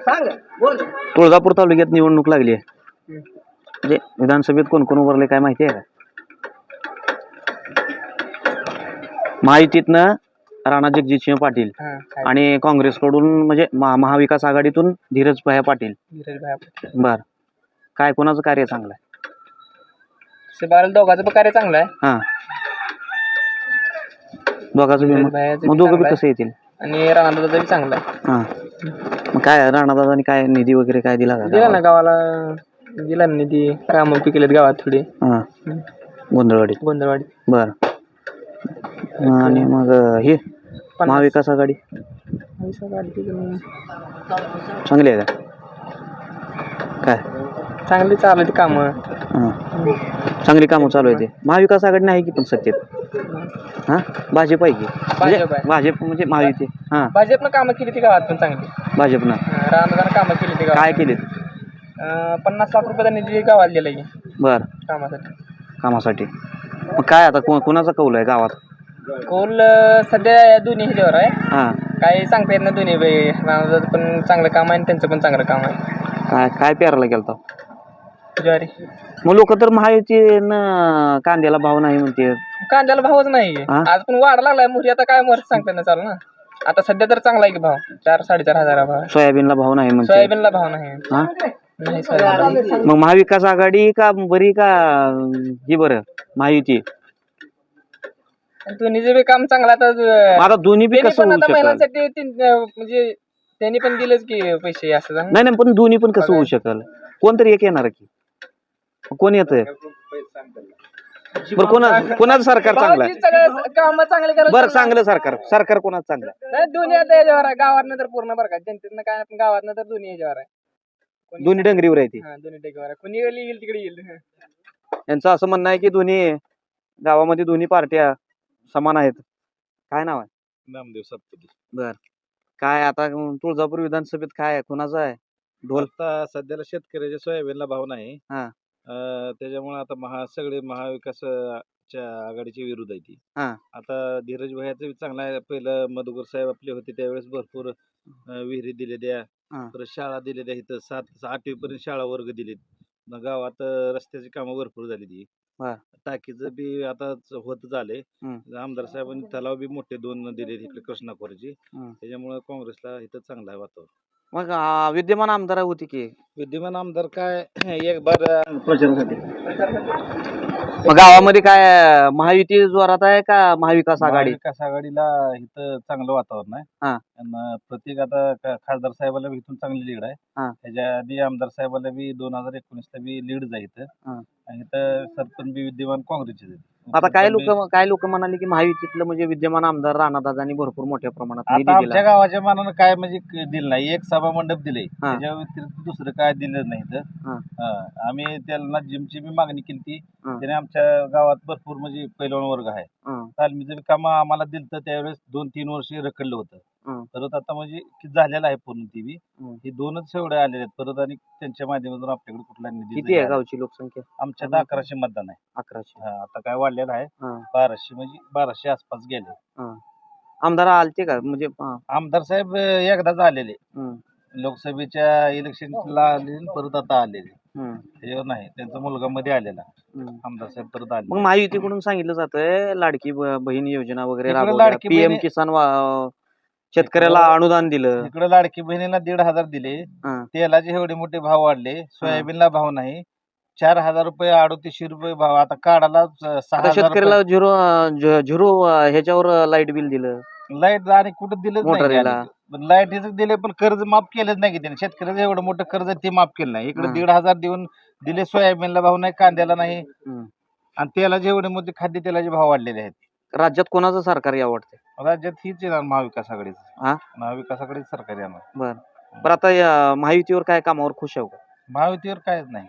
सांग. बोल. तुळजापूर तालुक्यात निवडणूक लागली आहे. म्हणजे विधानसभेत कोण कोण उभारले काय माहिती आहे का? महायुतीतनं राणा जगजितसिंह पाटील हा, काय? आणि काँग्रेसकडून म्हणजे महा- महाविकास आघाडीतून धीरज भाया पाटील. धीरज भाई आपले. बर. काय कोणाचं कार्य चांगलं आहे? दोघांचं पण कार्य चांगलं आहे. हा. दोघांचं बी धीरज मग बी दोघं बी आहे. कसं येतील? आणि राणादाचं बी चांगलं आहे. हा. मग काय राणादादानी काय निधी वगैरे काय दिला का दिला ना गावाला? दिला ना निधी. कामं बी केलेत गावात थोडी. हा. गोंधळवाडीत. गोंधळवाडी बर. आणि मग हे महाविकास आघाडी. चांगली आहे का? काय? चांगली चालू ती कामं. हां. चांगली कामं चालू आहे ते. महाविकास आघाडी नाही की पण सत्तेत? हां? भाजप आहे की? म्हणजे भाजप आहे. भाजप म्हणजे महायुती. हां. भाजपनं कामं केली ती गावात पण चांगली. भाजपनं. राणादानं कामं केली ती गावात. काय केलेत अं, पन्नास लाख रुपयाचा निधी गावाला दिला की बर. कामासाठी. कामासाठी. मग काय आता? को कोणाचा कौल आहे गावात? कौल अं, सध्या या दोन्ही ह्याच्यावर आहे. हां. काही सांगता येत नाही दोन्ही बाई राणादाचं पण चांगलं काम आहे आणि त्यांचं पण चांगलं काम आहे. काय काय पेरायला गेलता? ज्वारी मग लोक तर महायुतीनं कांद्याला भाव नाही म्हणते. कांद्याला भावच नाही हा? आज पण वाढ लागलाय. मोहरी आता काय वर्ष सांगता येत चालू ना? आता सध्या तर चांगला आहे की भाव. चार साडेचार हजार भाव. सोयाबीनला भाव नाही म्हणते. सोयाबीनला भाव नाही. हां. मग महाविकास आघाडी का बरी का ही बरं? महायुती. आणि दोन्हीचं बी काम चांगलं आता अं, मग आता दोन्ही बी त्यांनी कसं पण होऊ आता शकल महिलांसाठी तीन- अं, म्हणजे त्यांनी पण दिलंच की पैसे असं. नाही नाही पण दोन्ही पण कसं होऊ शकल? कोणतरी एक येणार की? कोण येत बरं कोणा कोणाचं सरकार चांगलं आहे? भावची सगळं काम चांगले करत बरं चांगलं सरकार. सरकार कोणाचं चांगलं आहे? नाही दोन्ही आता याच्यावर आहे. गावातनं तर पूर्ण बरं का. जनतेतनं काय आपण गावातनं तर दोन्ही याच्यावर आहे. कोणी- दोन्ही डंगरीवर आहे ती. हा दोन्ही टेकावर आहे. कोणी येईल तिकडे येईल. यांचं असं म्हणणं आहे की दोन्ही गावामध्ये दोन्ही पार्ट्या समान आहेत. काय नाव आहे? नामदेव सातपुते बर. काय आता तुळजापूर विधानसभेत काय आहे? कोणाचं आहे? ढोल? आता सध्याला शेतकऱ्याच्या सोयाबीनला भाव नाही. हा. अं, त्याच्यामुळे आता महा सगळे महाविकासच्या आघाडीच्या विरुद्ध आहे ती हा. आता धीरज भैयाचं चांगलं आहे पहिलं मधुकर साहेब आपले होते त्यावेळेस भरपूर अं, विहिरी दिलेल्या हा. परत शाळा दिलेल्या इथं सात आठवी पर्यंत शाळा वर्ग दिलेत न गावात अं, रस्त्याची कामं भरपूर झाली ती. टाकीचं बी आता च- होत हम्म. आमदार साहेबांनी तलाव बी मोठे दोन दिले इकडे कृष्णाकोरची हम्म. त्याच्यामुळे काँग्रेसला इथं चांगलं आहे वातावरण मग आ, विद्यमान आमदार होती की विद्यमान आमदार काय एक बार प्रचारासाठी मग गावामध्ये काय महायुती जोरात आहे का महाविकास आघाडी विकास आघाडीला इथं चांगलं वातावरण आहे हा. आणि प्रत्येक आता ख- खासदार साहेबाला बी इथून चांगली लीड आहे हा. त्याच्या आधी आमदार साहेबाला बी दोन हजार एकोणीस ला बी लीड हा. आणि इथं सरपंच बी विद्यमान काँग्रेसचे आहेत. आता काय लोक काय लोक म्हणाले की महायुतीतलं म्हणजे विद्यमान आमदार राणादादांनी भरपूर मोठ्या प्रमाणात निधी आमच्या दिला गावाच्या मानानं काय म्हणजे क- दिलं नाही एक सभा मंडप दिले हा. त्याच्या व्यतिरिक्त दुसरं काय दिलं नाही. हा. हा. आम्ही त्याला जिमची बी मागणी केली ती हा. त्याने आमच्या गावात भरपूर म्हणजे पैलवान वर्ग आहे हं, तालमीचं बी काम आम्हाला दिलं तर त्यावेळेस दोन तीन वर्ष रखडलं होतं हं. परत आता म्हणजे की झालेलं आहे पूर्ण ती बी. हं. ही दोनच एवढे आलेले आहेत. परत आणि त्यांच्या माध्यमातून आपल्याकडे कुठला निधी किती आहे. गावची लोकसंख्या? आमच्यात अकराशे मतदान आहे. अकराशे. हा, आता काय वाढलेलं आहे? हा. बाराशे म्हणजे बाराशे आसपास गेले. आमदार आलते का? म्हणजे हा, आमदार साहेब अं, एकदाच आलेले. हं, लोकसभेच्या इलेक्शनला आले आणि परत आता आलेले. हं, त्याच्यावर नाही त्यांचा मुलगा मध्ये आलेला. हं. आमदार साहेब परत आले. मग महायुतीकडून सांगितलं जातंय लाडकी ब- बहीण योजना वगैरे इकडे लाडकी पीएम बहिणी- किसान वा- शेतकऱ्याला अनुदान दिलं. इकडे लाडकी बहिणीला दीड हजार दिले. हा. तेलाचे एवढे मोठे भाव वाढले. सोयाबीनला भाव नाही. चार हजार रुपये अडोतीसशे रुपये भाव. आता काढाला सहा आता हजार शेतकऱ्याला झिरो अं, झ- झिरो अं, ह्याच्यावर लाइट बिल दिलं. लाइट आणि कुठं मोटरीला. नाही लाइट दिले पण कर्ज माफ केलंच नाही की त्याने. शेतकऱ्याचं एवढं मोठं कर्ज ते माफ केलं नाही. इकडे. दीड हजार देऊन दिले सोयाबीनला भाव नाही कांद्याला नाही. आणि तेलाचे एवढे मोठे खाद्य तेलाचे भाव वाढलेले आहेत. राज्यात कोणाचं सरकार या वाटतंय? राज्यात हीच येणार महाविकास आघाडीचं. हा? महाविकास आघाडीच सरकार येणार. बर. बरं आता या महायुतीवर काय कामावर खुश आहे का? महायुतीवर कायच नाही.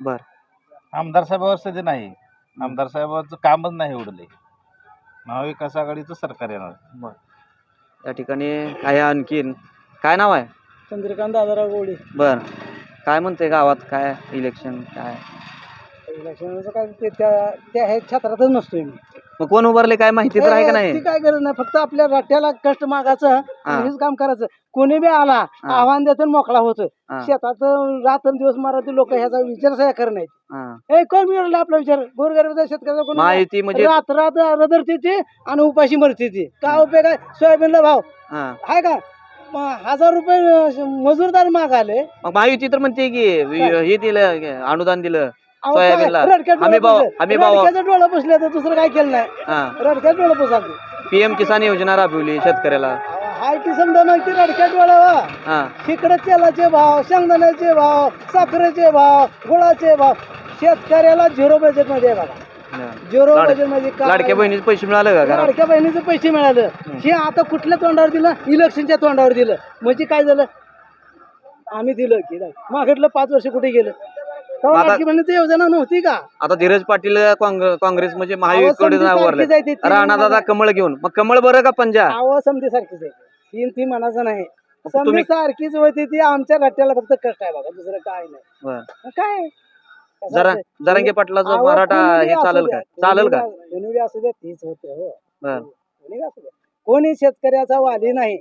बर. आमदार साहेबावर सध्या नाही. आमदार साहेबाचं कामच नाही एवढं लय महाविकास आघाडीचं सरकार येणार. या ठिकाणी काय आणखीन. काय नाव आहे? चंद्रकांत दादाराव गोडे. बर. काय म्हणते गावात? काय इलेक्शन काय? इलेक्शनचं काय ते त्या त्या ह्या क्षेत्रातच नसतोय मी. मग कोण उभारले काय माहिती तर आहे का ती नाही? काय गरज नाही फक्त आपल्या रट्ट्याला कष्ट मागायचं हेच काम करायचं. कोणी बी आला हा. आव्हान देतो मोकळा होतो हा. शेतात रात्र दिवस मारायचे लोक ह्याचा विचार सह्या करत नाहीत. हा. कोण मिळाला आपला विचार? गोरगरीबाचा शेतकऱ्याचा कोण महायुती म्हणजे रात रात रदरते ते आणि उपाशी मरते ते. काय उपयोग आहे? सोयाबीनला भाव. हा. आहे का? म- हजार रुपये अं, मजूरदार मागाले मग महायुती तर म्हणते की वि- हे दिलं अनुदान दिलं? सोयाबीनला. रडक्यात हमी डोळं भाव- पुसले. हमी भाव. रडक्याचं डोळं पुसले तर दुसरं काय केलं नाही? रडक्यात डोळं पुसाल पीएम किसान योजना राबवली शेतकऱ्याला. हाय की समजा मग ती रडक्यात डोळं हा. तिकडे तेलाचे भाव शेंगदाण्याचे भाव साखरेचे भाव गुळाचे भाव. शेतकऱ्याला झिरो बजेटमध्ये बघा. झिरो बजेटमध्ये काय? लाडक्या बहिणीचे पैसे मिळाले का लाडक्या बहिणीचे पैसे मिळालं. हे आता कुठल्या तोंडावर दिलं? इलेक्शनच्या तोंडावर दिलं. म्हणजे काय झालं? आम्ही दिलं की. मागितलं पाच वर्ष कुठे गेलं? आता- योजना नव्हती का? आता धीरज पाटील काँग्रेस काँग्रेस म्हणजे अहो, महायुतीकडे समधी उभारले सारखीच आहे ती. ती राणा दादा मला- कमळ घेऊन. मग कमळ बरं का पंजा? आव समधी सारखीच आहे. तीन ती मनाचं नाही. समधी सारखीच होती ती आमच्या रट्ट्याला फक्त कष्ट आहे बघा दुसरं काय नाही. काय? जरा? जरांगे पाटलाचं अहो, मराठा कोणी हे चालेल का? चालेल कोणी का कोणी असू द्या तीच होते हो. कोणी बी असू द्या. कोणी शेतकऱ्याचा वाली नाही.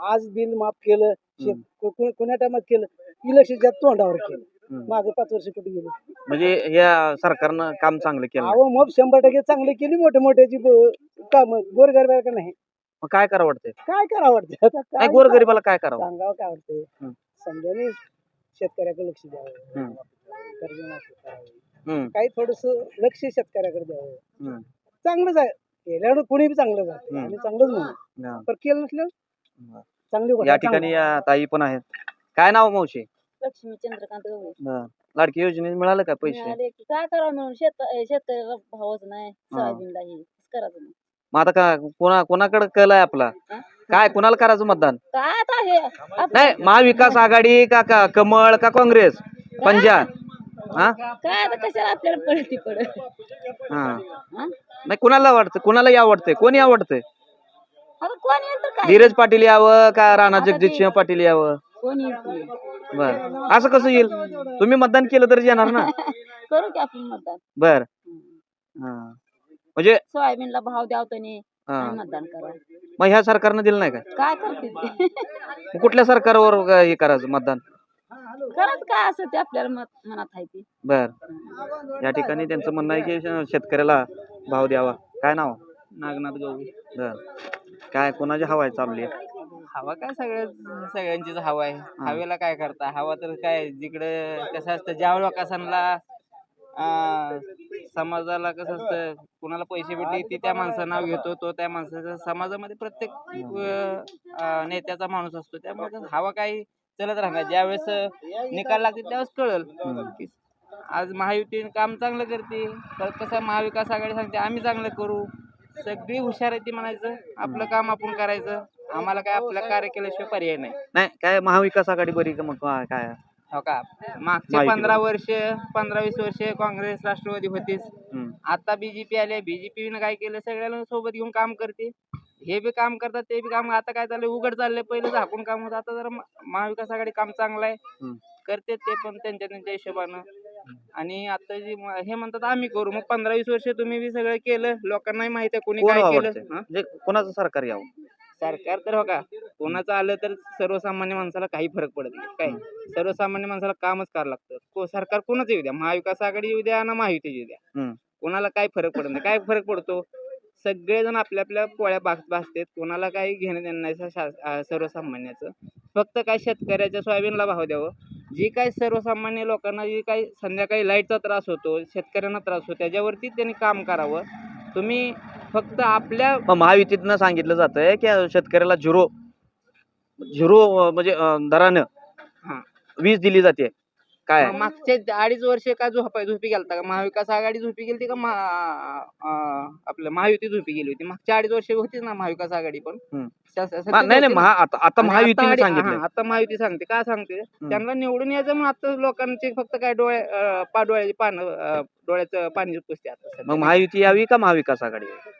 आज बिल माफ केलं शेत को- को- कोण्या टायमात केलं? इलेक्शनच्या तोंडावर केलं. मागे पाच वर्ष कुठे गेले. म्हणजे या सरकारनं काम चांगलं केलं अहो मग शंभर टक्के चांगली केली मोठे मोठ्याची काम गोरगरबाला नाही? मग काय करावं वाटतंय? काय करावं वाटतं आता काय काय गोरगरीबाला काय करावं? सांगावं काय वाटतंय? हम्म. समजाने शेतकऱ्याकडे लक्ष द्यावं हम्म. कर्जमाफी करावी. हम्म, काही थोडस लक्ष शेतकऱ्याकडे द्यावं. हम्म. चांगलंच आहे. केल्यावर कुणी बी चांगलं जाते. चांगलंच म्हणू. हा. पण केलं नसलं. चांगली गोष्ट या ठिकाणी या ताई पण आहेत. काय नाव मावशी? लक्ष्मी चंद्रकांत गवळी बरं. लाडकी योजनेत मिळालं का पैसे? मिळाले की काय करावं म्हणून शेत शेतकऱ्याला भावच नाही सोयाबीनला हे करायचं नाही मग आता का कोणा कोणाकडे कल आहे आपला? हा? काय कोणाला करायचं मतदान? काय आता हे आप- नाही महाविकास आघाडी का का कमळ का काँग्रेस? पंजा हा? काय आता कशाला आपल्याला पडती पडत हा. हा? नाही कुणाला वाटतं कुणालाही आवडतंय? कोणी आवडतंय? आता कोण येईल तर काय? धीरज पाटील यावं का राणा आता जगजित ते- सिंह पाटील यावं? कोण येईल ते. बर. असं कसं येईल? तुम्ही मतदान केलं तर येणार ना? करू की आपण मतदान. बर. हा. म्हणजे सोयाबीनला भाव हा. आणि मतदान करा. मग ह्या सरकारनं दिलं नाही का? काय करते मग कुठल्या सरकारवर हे करायचं मतदान? करत काय असं ते आपल्याला मत मनात आहे ते. बर. या ठिकाणी त्यांचं म्हणणं आहे की श- शेतकऱ्याला भाव द्यावा. काय नाव? नागनाथ गवळी. बर. काय कोणाची हवा आहे चालली? आहे हवा काय सगळ्या सगळ्यांचीच हवा आहे. हवेला काय करता? हवा तर काय जिकडं कसं असतं ज्या लोकांना अं, समाजाला कसं असतं कुणाला पैसे भेटले ती त्या माणसाचं नाव घेतो तो त्या माणसाचा समाजामध्ये प्रत्येक अं, नेत्याचा माणूस असतो. त्यामुळे कसं हवा काही चलत राहणार. ज्यावेळेस निकाल लागते त्यावेळेस कळल. की आज महायुती काम चांगलं करते तर कसं महाविकास आघाडी सांगते आम्ही चांगलं करू. सगळी हुशार आहे ती म्हणायचं. आपलं काम आपण करायचं. आम्हाला काय आपलं कार्य केल्याशिवाय पर्याय नाही. नाही काय महाविकास आघाडी बरी का मग? काय काय? हो का? मागचे माहिती पंधरा वर्ष पंधरा वीस वर्ष काँग्रेस राष्ट्रवादी होतीच. हम्म. आता बीजेपी आले बीजेपीनं काय केलं? सगळ्यांना सोबत घेऊन काम करते. हे बी काम करतात ते बी काम. आता काय चाललंय? उघड चाललंय. पहिलं झाकून काम होतं. आता जरा म- महाविकास आघाडी काम चांगलं आहे. हम्म. करते ते पण त्यांच्या त्यांच्या हिशोबानं. आणि आता जी म- हे म्हणतात आम्ही करू. मग पंधरा वीस वर्ष तुम्ही बी सगळं केलं. लोकांनाही माहिती आहे कोणी कोण काय केलं. हा? म्हणजे कोणाचं सरकार यावं? सरकार तर हो का कोणाचं आलं तर सर्वसामान्य माणसाला काही फरक पडत नाही. काय? सर्वसामान्य माणसाला कामच करावं लागतं. को सरकार कोणाचं येऊ द्या. महाविकास आघाडी येऊ द्या ना महायुती येऊ द्या. कोणाला काय फरक पडत नाही. काय फरक पडतो? सगळेजण आपल्या आपल्या पोळ्या बाग भासतात कोणाला काही घेणं देणं नाही सर्वसामान्याचं. फक्त काय शेतकऱ्याच्या सोयाबीनला भाव द्यावं. जी काय सर्वसामान्य लोकांना जी काही संध्याकाळी लाईटचा त्रास होतो शेतकऱ्यांना त्रास होतो त्याच्यावरती त्यांनी काम करावं. तुम्ही फक्त आपल्या मग महायुतीतनं सांगितलं जातंय की शेतकऱ्याला झिरो झिरो म्हणजे अं, दरानं हा. वीज दिली जाते काय मग मागचे अडीच वर्ष का झोपाय झोपी गेलता का महाविकास आघाडी झोपी गेलती का महा- अं, आपलं महायुती झोपी गेली होती मागच्या अडीच वर्ष होतीच ना महाविकास आघाडी पण हम्म. मा- नाही नाही होती ना. महा आता आता आणि महायुतीने आडी- सांगितलं हा, आता महायुती सांगते काय सांगते त्यांना निवडून यायचं म्हणून आता लोकांचे फक्त काय डोळे अं, पा डोळ्याची पानं अं, डोळ्याचं पाणी पुसते आता मग. महायुती यावी का महाविकास आघाडी यावी?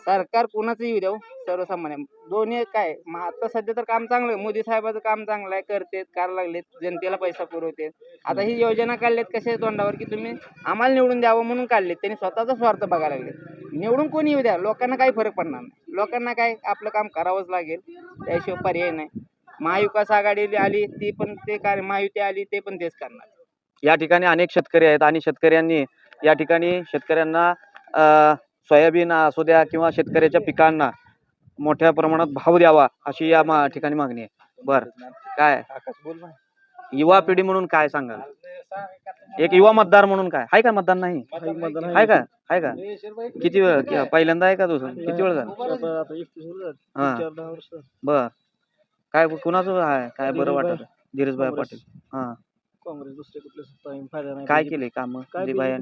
सरकार कुणाचं येऊ द्या हो, सर्वसामान्य. दोन्ही काय मग आता सध्या तर काम चांगलं आहे. मोदी साहेबाचं काम चांगलं आहे करतेत करायला लागलेत जनतेला पैसा पुरवतेत. आता ही योजना काढलेत कशा तोंडावर की तुम्ही आम्हाला निवडून द्यावं म्हणून काढलेत. त्यांनी स्वतःचा स्वार्थ बघायला लागले निवडून कोणी येऊ द्या लोकांना काही फरक पडणार नाही. लोकांना काय आपलं काम करावंच लागेल त्याशिवाय पर्याय नाही. महाविकास आघाडी आली ती पण ते कार्य महायुती आली ते पण तेच करणार. या ठिकाणी अनेक शेतकरी आहेत आणि शेतकऱ्यांनी या ठिकाणी शेतकऱ्यांना सोयाबीन असू द्या किंवा शेतकऱ्याच्या पिकांना मोठ्या प्रमाणात भाव द्यावा अशी या मा- ठिकाणी मागणी आहे. बर. काय? युवा पिढी म्हणून काय सांगाल? एक युवा मतदार म्हणून काय? आहे का मतदान नाही? आहे का? आहे का? किती वेळ कि- पहिल्यांदा आहे का दुसरं? किती वेळ झाला? हा. बर. काय कुणाचं आहे? काय बरं वाटत? धीरजभाई पाटील. हा. काँग्रेस दुसरे कुठले सत्ता येऊन फायदा नाही. काय केले काम? दिलीबाई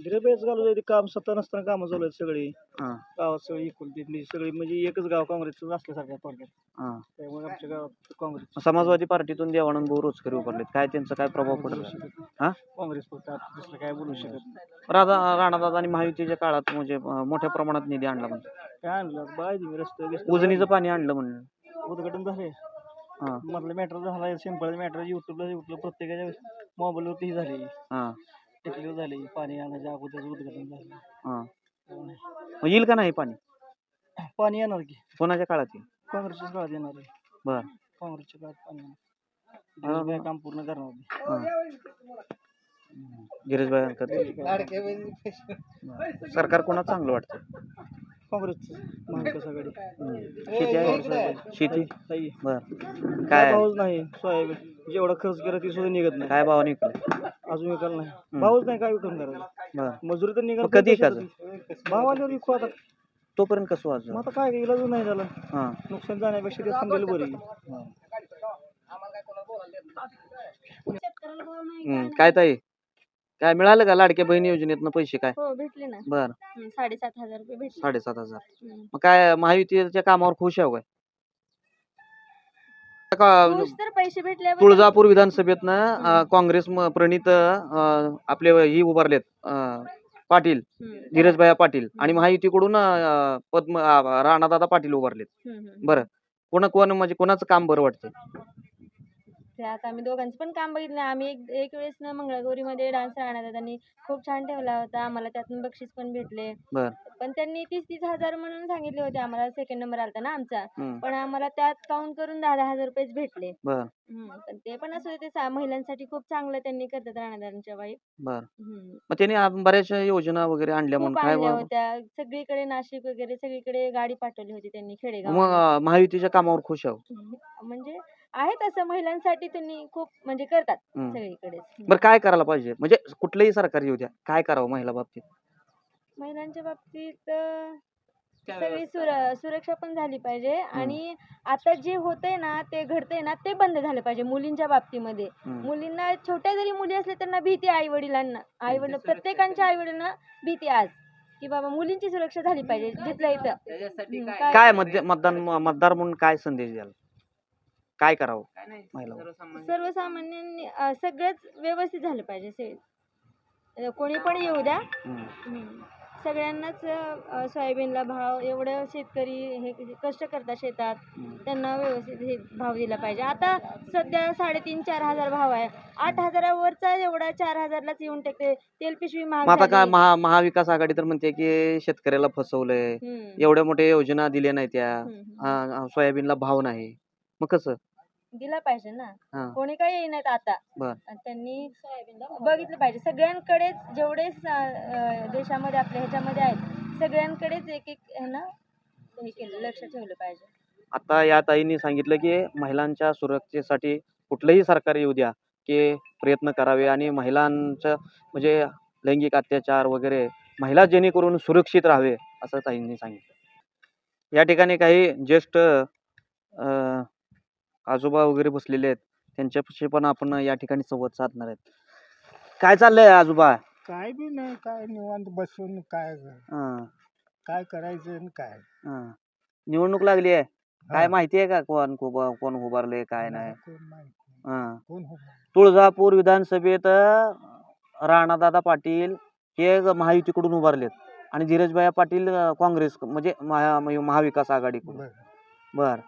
दिरबेच घालू दे काम सत्ता नसताना कामं चालू आहेत सगळी. हा. गावात सगळी एकूण तिथली सगळी म्हणजे एकच गाव काँग्रेसचं असल्यासारखं आहे थोडक्यात हा. त्यामुळे आमच्या गावात काँग्रेस. समाजवादी पार्टीतून देवानंद भाऊ रोजकरी उभारलेत. काय त्यांचा काय प्रभाव पडला? हा? काँग्रेस फक्त आता दुसरं काय बोलू शकत नाही. राधा राणादादा आणि महायुतीच्या काळात म्हणजे अं, मोठ्या प्रमाणात निधी आणला म्हणजे? काय आणलं? बाय रस्ते बिस्ते उजनीचं पाणी आणलं म्हणलं. उद्घाटन झाले. हा. मधलं मॅटर झाला सिंपल मॅटर युट्यूबला युट्यूबला प्रत्येकाच्या मोबाईलवरती झाली. हा. टेकली झाली पाणी आणायच्या अगोदरच उद्घाटन झालं. हा. मग येईल का नाही पाणी? पाणी येणार की. कोणाच्या काळात येईल? काँग्रेसच्याच काळात येणार आहे. बर. काँग्रेसच्या काळात पाणी येणार. दिवसभर काम पूर्ण करणार ते. गिरीशभाई सरकार कोणाचं चांगलं वाटतं काँग्रेसचं. महाविकास आघाडी. शेती आहे? शेती ताई बर. काय? भावच नाही. सोयाबीन. जेवढा खर्च केला ती सुद्धा निघत नाही. काय भाव निघतो अजून विकायला नाही. भावच नाही काय विकून करायला बर. मजुरी तर निघत मग कधी भाव आल्यावर विकू आता. तोपर्यंत कसं मग वाजलं आता काय इलाज नाही झालं. हा. नुकसान जाण्यापेक्षा ते थांबलेलं बरी काय ताई? काय मिळालं का लाडक्या बहिणी योजनेतनं पैसे काय? हो भेटले ना. बर. हं, साडेसात हजार रुपये भेटले. साडेसात हजार. हं. मग काय महायुतीच्या कामावर खुश आहे काय? का- खुश तर पैसे तुळजापूर विधानसभेतनं काँग्रेस म- प्रणित अं, आपले ही उभारलेत अं, पाटील धीरजभाई पाटील आणि महायुतीकडून अं, पद्म अं, राणादादा पाटील उभारलेत. बरं. कोण कोण म्हणजे कोणाचं काम बरं वाटतं ते आता आम्ही दोघांचं पण काम बघितलं. आम्ही एक एक वेळेस ना मंगळागौरीमध्ये डान्स राहणार त्यांनी खूप छान ठेवला होता. आम्हाला त्यातून बक्षीस पण भेटले. बर. पण त्यांनी तीस तीस हजार म्हणून सांगितले होते. आम्हाला सेकंड नंबर आलता ना आमचा. हम्म, पण आम्हाला त्यात काउंट करून दहा दहा हजार रुपयेच भेटले. बर. हम्म, पण ते पण असं ते सा- महिलांसाठी खूप चांगलं त्यांनी करतात राणादारांच्या वाईफ बर. हम्म. मग त्यांनी आ- बऱ्याचशा योजना वगैरे आणल्या म्हणून खूप काय आणल्या होत्या. सगळीकडे नाशिक वगैरे सगळीकडे गाडी पाठवली होती त्यांनी खेडेगाव मग अं, महायुतीच्या कामावर खुश आहो. म्हणजे आहेत असं महिलांसाठी त्यांनी खूप म्हणजे करतात हम्म. सगळीकडे. बरं काय करायला पाहिजे? म्हणजे कुठलंही सरकार येऊ द्या काय करावं महिला बाबतीत? महिलांच्या बाबतीत अं, सगळी सुर सुरक्षा पण झाली पाहिजे आणि आता जे होतंय ना ते घडतंय ना ते बंद झालं पाहिजे मुलींच्या बाबतीमध्ये. हम्म. मुलींना छोट्या जरी मुली असल्या त्यांना भीती आई वडिलांना आई वडील प्रत्येकांच्या आई वडिलांना भीती आज की बाबा मुलींची सुरक्षा झाली पाहिजे जिथल्या इथं. त्याच्यासाठी हम्म, काय काय- काय मध्य मतदान मतदार म्हणून काय संदेश द्याल? काय करावं काय नाही महिलांवर. सर्वसामान्य सर्वसामान्यांनी अं, सगळंच व्यवस्थित झालं पाहिजे से अं, कोणी पण येऊ द्या हम्म. हम्म. सगळ्यांनाच अं, सोयाबीनला भाव एवढं शेतकरी हे कष्ट करतात शेतात हम्म. त्यांना व्यवस्थित हे भाव दिला पाहिजे आता सध्या साडेतीन चार हजार भाव आहे आठ हजारावरचा एवढा चार हजारलाच येऊन टेकते तेल पिशवी मग महाग आता काय झाली. महा महाविकास आघाडी तर म्हणते की शेतकऱ्याला फसवलंय हम्म. एवढ्या मोठ्या योजना दिल्या नाही त्या हम्म, सोयाबीनला भाव नाही मग कसं? दिला पाहिजे ना. हा. कोणी काही येईनात आता. बर. आणि त्यांनी बघितलं पाहिजे. सगळ्यांकडेच जेवढे स- अं, देशामध्ये आपल्या ह्याच्यामध्ये आहेत सगळ्यांकडेच एक एक ह्यानं हे केलं लक्ष ठेवलं पाहिजे. आता या ताईंनी सांगितलं की महिलांच्या सुरक्षेसाठी कुठलंही सरकार येऊ द्या की प्रयत्न करावे आणि महिलांचं म्हणजे लैंगिक अत्याचार वगैरे महिला जेणेकरून सुरक्षित राहावे असं ताईंनी सांगितलं. या ठिकाणी काही ज्येष्ठ अं, आजोबा वगैरे बसलेले आहेत. त्यांच्यापाशी पण आपण या ठिकाणी संवाद साधणार आहेत. काय चाललंय आजोबा? काय बी नाही काय निवांत बसून काय हां, काय करायचं आणि काय? हां. निवडणूक लागली आहे. काय. माहिती आहे का कोण उभा- कोण उभारले काय नाही कोण माहीत नाही. हां. कोण हो तुळजापूर विधानसभेत अं, राणादादा पाटील हे ग- महायुतीकडून उभारलेत. आणि धीरजभाई पाटील अं, काँग्रेस म्हणजे महा- म्हणजे महाविकास आघाडीकडून. बरं. बर.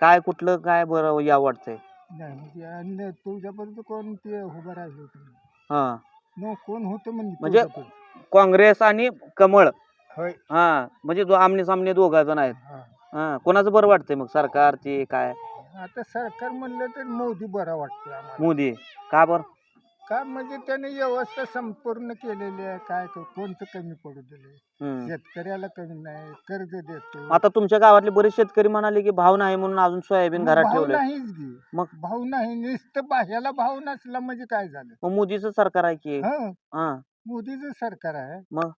काय कुठलं काय बरं या वाटतंय? नाही म्हणजे आणि कोण ते उभं राहिलं होतं. हा. न कोण होतं म्हणजे म्हणजे-? काँग्रेस आणि कमळ. होय. हा म्हणजे जो आमने सामने दोघा जण आहेत. हा. हा कोणाचं बरं वाटतंय मग सरकार ते काय? आता सरकार म्हणलं तर मोदी बरा वाटतं आम्हाला. मोदी का बरं? का? म्हणजे त्याने व्यवस्था संपूर्ण केलेली आहे. काय क- कोणतं कमी पडू दिले हम्म. शेतकऱ्याला कमी नाही कर्ज देतो. आता तुमच्या गावातले बरेच शेतकरी म्हणाले की भाव नाही म्हणून अजून सोयाबीन मग घरात भाव ठेवलंय नाहीच घे मग? भाव नाही. नुसतं बाह्याला भाव नसला म्हणजे काय झालं? मग मोदीचं सरकार आहे की? हा. हा. मोदीचं सरकार आहे. मग?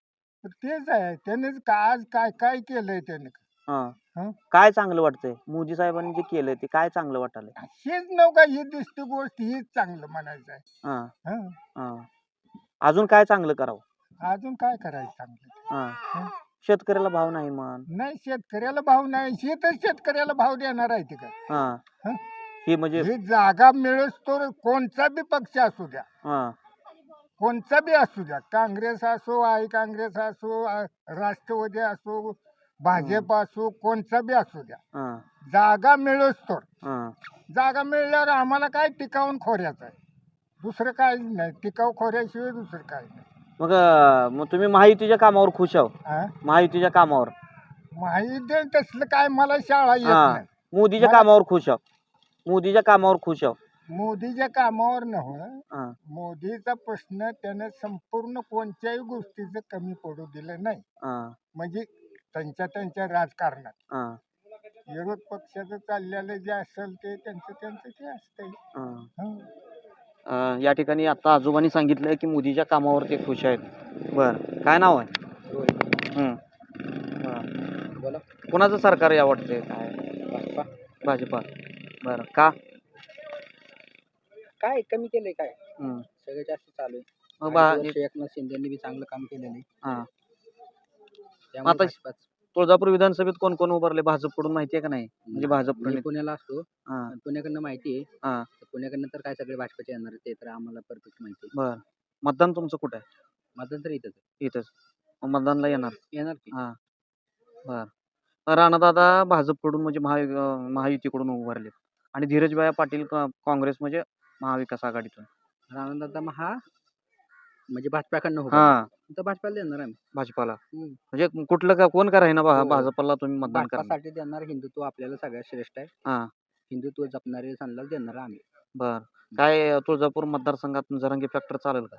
पण तेच आहे. त्यानेच का आज काय काय केलंय त्याने? हा. हं? काय चांगलं वाटतंय? मोदी साहेबांनी जे केलंय ते काय चांगलं वाटायलंय हेच नव्हता ही दिसती गोष्ट हीच चांगलं म्हणायचं आहे हा. हं. हा. अजून काय चांगलं करावं? अजून काय करायचं चांगलं? हा. शेतकऱ्याला भाव नाही म्हण. नाही शेतकऱ्याला भाव नाही. हे तर शेतकऱ्याला भाव देणार आहे ते का हा. हं? ही म्हणजे ही जागा मिळस तर कोणचा बी पक्ष असू द्या. हा. कोणचा बी असू द्या. काँग्रेस असो आई काँग्रेस असो आ- राष्ट्रवादी असो भाजप असो कोणचा बी असू द्या. हा. जागा मिळस तर हा. जागा मिळल्यावर आम्हाला काय टिकावून खोऱ्याचं आहे? दुसरं काय नाही. टिकाऊ खोऱ्याशिवाय दुसरं काय नाही. मग अं, मग तुम्ही महायुतीच्या कामावर खुश आहो. हा? महायुतीच्या कामावर. माहिती तसलं काय मला शाळा येत हा. नाही. मोदीच्या मला- कामावर खुश आहो. मोदीच्या कामावर खुश आहो. मोदीच्या कामावर नव्ह हा. मोदीचा प्रश्न त्यानं संपूर्ण कोणत्याही गोष्टीचं कमी पडू दिलं नाही. हा. म्हणजे त्यांच्या त्यांच्या राजकारणात. हा. विरोध पक्षाचं चाललेलं जे असेल ते त्यांचं त्यांचं ते असतंय. हा. हं. अं, या ठिकाणी आता आजोबांनी सांगितलं की मोदीच्या कामावर ते खुश आहेत. बर. काय नाव आहे? हं. बरं. कोणाचं सरकार या वाटतंय? काय? भाजपा. बर. का? काय कमी केलंय काय? हं. सगळं जास्त चालू आहे. मग बा- एकनाथ शिंदेनी बी चांगलं काम केलेलं आहे. हा. त्यामुळे आता- भाजपाच- तुळजापूर विधानसभेत कोण कोण उभारले? भाजपकडून माहिती आहे का नाही? म्हणजे भाजप मी पुण्याला असतो. हा. पण पुण्याकडनं माहिती आहे. हा. तर पुण्याकडनं तर काय सगळे भाजपचे येणार ते तर आम्हाला परफेक्ट माहिती आहे. बर. मतदान तुमचं कुठं आहे? मतदान तर इथंच आहे. इथंच. मग मतदानला येणार. येणार की. हा. बर. राणादादा भाजपकडून म्हणजे महा अं, महायुतीकडून उभारले आणि धीरजभाई पाटील का- काँग्रेस म्हणजे महाविकास आघाडीतून. राणा हा म्हणजे भाजपाकडनं उभा हा. तर भाजपाला देणार आम्ही. भाजपाला? हम्म. म्हणजे कुठलं का कोण का हो. भाजपला तुम्ही मतदान करा. भाजपासाठी देणार हिंदुत्व आपल्याला सगळ्यात श्रेष्ठ आहे. हा. हिंदुत्व जपणारे सणाला देणार आम्ही. बर. काय तुळजापूर मतदारसंघात जरांगी फॅक्टर चालेल का?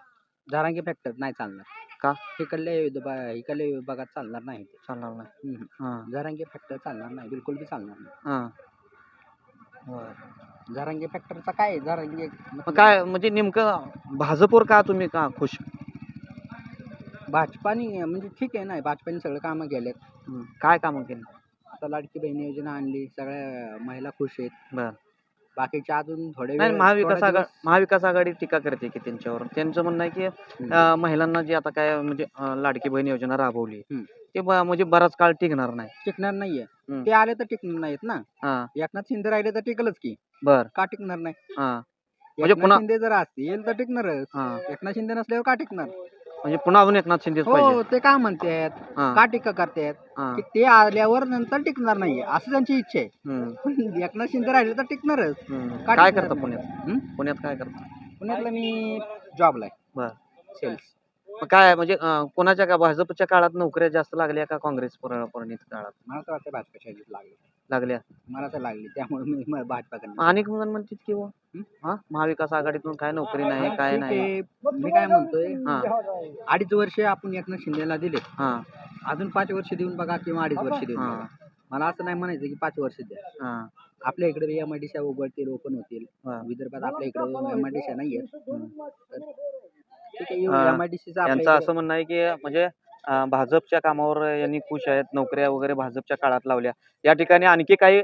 झारांगी फॅक्टर नाही चालणार. का? इकडल्या विभाग- इकडल्या विभागात चालणार नाही ते. चालणार नाही. हम्म. हा. झारांगी फॅक्टर चालणार नाही बिलकुल बी चालणार नाही. हा. बर. झारांगी फॅक्टरचा काय आहे? झारांगी मग काय म्हणजे नेमकं भाजपवर का तुम्ही का खुश? भाजपाने म्हणजे ठीक आहे ना भाजपाने सगळं कामं केलेत. काय कामं केली? आता लाडकी बहीण योजना आणली सगळ्या महिला खुश आहेत. बर. बाकीच्या अजून थोडे नाही महाविकास आघाडी महाविकास आघाडी टीका करते की त्यांच्यावर. त्यांचं म्हणणं आहे की अं, महिलांना जी आता काय म्हणजे अं, लाडकी बहीण योजना राबवली हम्म. ते ब- म्हणजे बराच काळ टिकणार नाही. टिकणार नाहीये. ते आले तर टिकणार नाहीत ना. हा. एकनाथ शिंदे राहिले तर टिकलच की. बर. का टिकणार नाही? हा. म्हणजे एकनाथ पुन्हा- शिंदे जर असतील तर टिकणारच. हा. एकनाथ शिंदे नसल्यावर का टिकणार? म्हणजे पुन्हा अजून एकनाथ शिंदेच हो पाहिजे. ते का म्हणतात हा. का टीका करतात? हा. की ते आल्यावर नंतर टिकणार नाहीये असं त्यांची इच्छा आहे. हम्म, पण एकनाथ शिंदे राहिले तर टिकणारच. हम्म. का काय टिकणार करता नाही? पुण्यात? पुण्यात काय करता? पुण्यातला मी जॉबला आहे. बर. सेल्स मग काय म्हणजे अं, कोणाच्या का भाजपच्या काळात नोकऱ्या जास्त लागल्या का काँग्रेस पर- परिणित काळात? मला तर वाटतं भाजपाच्या लागले लागल्या. मला तर लागली त्यामुळे मी म- भाजपाकडनं अनेक जण म्हणतात की बुवा, हा? महाविकास आघाडीतून काय नोकरी नाही काय ठीक नाही. आहे. मी काय म्हणतोय हा. अडीच वर्ष आपण एकनाथ शिंदेला दिले. हा. अजून पाच वर्ष देऊन बघा किंवा अडीच वर्ष देऊन हा. बघा. मला असं नाही म्हणायचं की पाच वर्ष द्या. हा. आपल्या इकडे एम आय डी उघडतील ओपन होतील. हा. विदर्भात आपल्या इकडे एम आय डी नाही आहेत तर यांचं असं म्हणणं आहे की म्हणजे भाजपच्या कामावर यांनी खुश आहेत. नोकऱ्या वगैरे भाजपच्या काळात लावल्या. या ठिकाणी आणखी काही